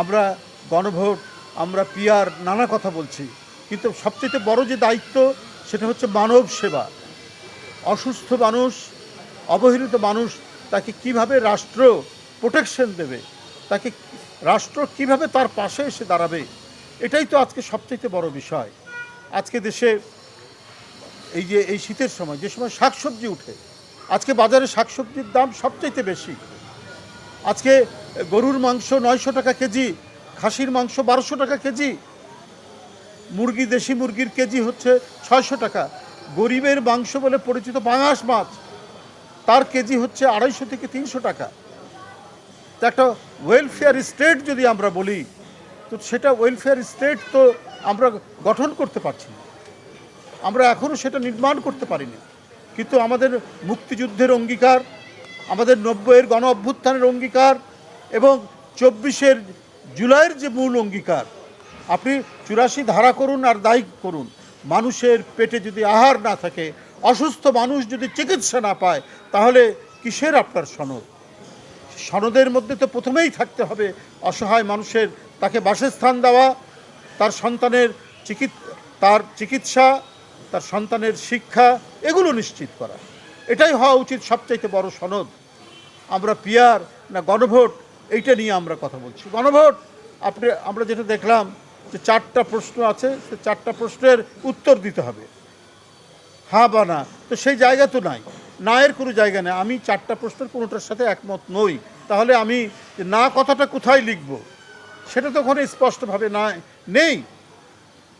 আমরা গণভোট, আমরা পিয়ার নানা কথা বলছি। কিন্তু সবচেয়ে বড় যে দায়িত্ব, সেটা হচ্ছে মানব সেবা। অসুস্থ মানুষ, অবহেলিত মানুষ, তাকে কীভাবে রাষ্ট্র প্রোটেকশন দেবে? তাকে রাষ্ট্র কীভাবে তার পাশে এসে দাঁড়াবে? এটাই তো আজকে সবচেয়ে বড় বিষয়। আজকে দেশে এই যে, এই শীতের সময়, যে সময় শাকসবজি উঠে, আজকে বাজারে শাকসবজির দাম সবচাইতে বেশি। আজকে গরুর মাংস নয়শো টাকা কেজি, খাসির মাংস বারোশো টাকা কেজি, মুরগি, দেশি মুরগির কেজি হচ্ছে ছয়শো টাকা। গরিবের মাংস বলে পরিচিত পাঙাশ মাছ, তার কেজি হচ্ছে আড়াইশো থেকে তিনশো টাকা। তো একটা ওয়েলফেয়ার স্টেট যদি আমরা বলি, তো সেটা ওয়েলফেয়ার স্টেট তো আমরা গঠন করতে পারছি না। আমরা এখনও সেটা নির্মাণ করতে পারিনি। কিন্তু আমাদের মুক্তিযুদ্ধের অঙ্গীকার আমাদের নব্বইয়ের গণ অভ্যুত্থানের অঙ্গীকার এবং চব্বিশের জুলাইয়ের যে মূল অঙ্গীকার, আপনি চুরাশি ধারা করুন আর দায়ী করুন। মানুষের পেটে যদি আহার না থাকে, অসুস্থ মানুষ যদি চিকিৎসা না পায়, তাহলে কিসের আপনার সনদ? সনদের মধ্যে তো প্রথমেই থাকতে হবে অসহায় মানুষের, তাকে বাসস্থান দেওয়া, তার সন্তানের চিকিৎ, তার চিকিৎসা, তার সন্তানের শিক্ষা, এগুলো নিশ্চিত করা। এটাই হওয়া উচিত সবচাইতে বড় সনদ। আমরা পিয়ার না গণভোট, এইটা নিয়ে আমরা কথা বলছি। গণভোট, আপনি, আমরা যেটা দেখলাম যে চারটা প্রশ্ন আছে, সে চারটা প্রশ্নের উত্তর দিতে হবে। হ্যাঁ বা না, তো সেই জায়গা তো নাই। নায়ের কোনো জায়গা নেই। আমি চারটা প্রশ্নের কোনোটার সাথে একমত নই। তাহলে আমি না কথাটা কোথায় লিখব, সেটা তো ওখানে স্পষ্টভাবে না নেই।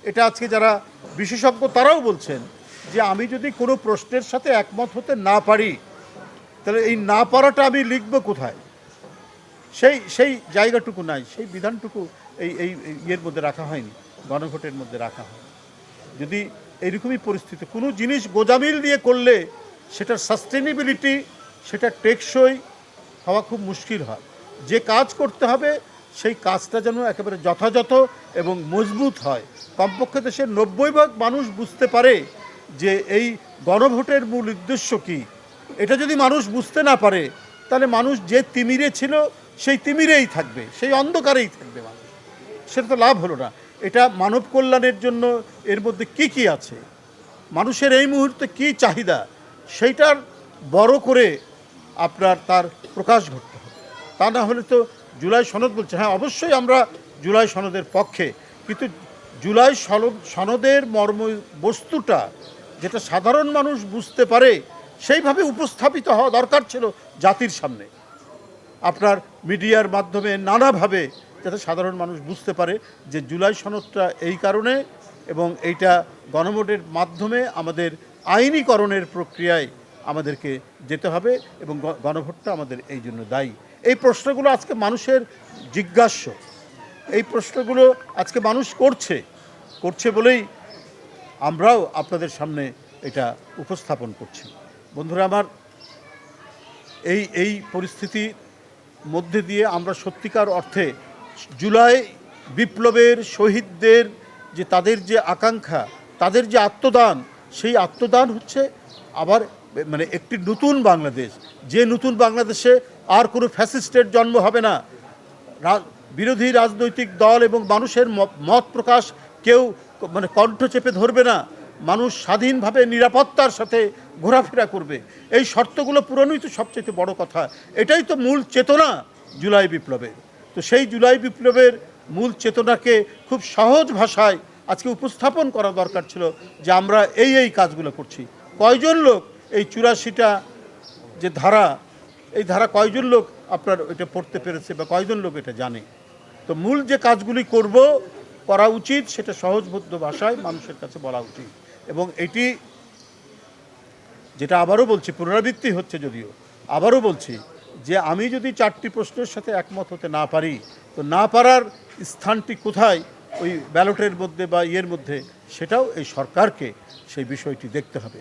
এটা আজকে যারা বিশেষজ্ঞ তারাও বলছেন যে আমি যদি কোনো প্রশ্নের সাথে একমত হতে না পারি, তাহলে এই না পারাটা আমি লিখব কোথায়? সেই সেই জায়গাটুকু নাই, সেই বিধানটুকু এই এই ইয়ের মধ্যে রাখা হয়নি, গণভোটের মধ্যে রাখা হয় যদি এইরকমই পরিস্থিতি, কোনো জিনিস গোজামিল দিয়ে করলে সেটার সাস্টেনেবিলিটি সেটা টেকসই হওয়া খুব মুশকিল হয়। যে কাজ করতে হবে, সেই কাজটা যেন একেবারে যথাযথ এবং মজবুত হয়। কমপক্ষে দেশের নব্বই ভাগ মানুষ বুঝতে পারে যে এই গণভোটের মূল উদ্দেশ্য কী? এটা যদি মানুষ বুঝতে না পারে, তাহলে মানুষ যে তিমিরে ছিল, সেই তিমিরেই থাকবে, সেই অন্ধকারেই থাকবে মানুষ। সেটা তো লাভ হলো না। এটা মানব কল্যাণের জন্য এর মধ্যে কি কি আছে? মানুষের এই মুহূর্তে কি চাহিদা? সেইটার বড় করে আপনার তার প্রকাশ ঘটতে হবে। তা না হলে তো জুলাই সনদ বলছে। হ্যাঁ অবশ্যই আমরা জুলাই সনদের পক্ষে, কিন্তু জুলাই সনদ সনদের মর্ম বস্তুটা যেটা সাধারণ মানুষ বুঝতে পারে, সেইভাবে উপস্থাপিত হওয়া দরকার ছিল জাতির সামনে। আপনার মিডিয়ার মাধ্যমে নানাভাবে যাতে সাধারণ মানুষ বুঝতে পারে যে জুলাই সনদটা এই কারণে এবং এইটা গণভোটের মাধ্যমে আমাদের আইনীকরণের প্রক্রিয়ায় আমাদেরকে যেতে হবে এবং গণভোটটা আমাদের এই জন্য দায়ী। এই প্রশ্নগুলো আজকে মানুষের জিজ্ঞাস্য। এই প্রশ্নগুলো আজকে মানুষ করছে করছে বলেই আমরাও আপনাদের সামনে এটা উপস্থাপন করছি। বন্ধুরা আমার, এই এই পরিস্থিতির মধ্যে দিয়ে আমরা সত্যিকার অর্থে জুলাই বিপ্লবের শহীদদের যে তাদের যে আকাঙ্ক্ষা, তাদের যে আত্মদান, সেই আত্মদান হচ্ছে আবার মানে একটি নতুন বাংলাদেশ। যে নতুন বাংলাদেশে আর কোনো ফ্যাসিস্টের জন্ম হবে না। বিরোধী রাজনৈতিক দল এবং মানুষের মত প্রকাশ কেউ মানে কণ্ঠ চেপে ধরবে না, মানুষ স্বাধীনভাবে নিরাপত্তার সাথে ঘোরাফেরা করবে। এই শর্তগুলো পূরণই তো সবচেয়ে বড় কথা। এটাই তো মূল চেতনা জুলাই বিপ্লবের। তো সেই জুলাই বিপ্লবের মূল চেতনাকে খুব সহজ ভাষায় আজকে উপস্থাপন করা দরকার ছিল যে আমরা এই এই কাজগুলো করছি। কয়জন লোক এই চুরাশিটা যে ধারা, এই ধারা কয়জন লোক আপনার এটা পড়তে পেরেছে বা কয়জন লোক এটা জানে? তো মূল যে কাজগুলি করব করা উচিত, সেটা সহজবোধ্য ভাষায় মানুষের কাছে বলা উচিত। এবং এটি যেটা আবারও বলছি, পুনরাবৃত্তি হচ্ছে যদিও, আবারও বলছি যে আমি যদি চারটি প্রশ্নের সাথে একমত হতে না পারি, তো না পারার স্থানটি কোথায় ওই ব্যালটের মধ্যে বা ইয়ের মধ্যে, সেটাও এই সরকারকে সেই বিষয়টি দেখতে হবে।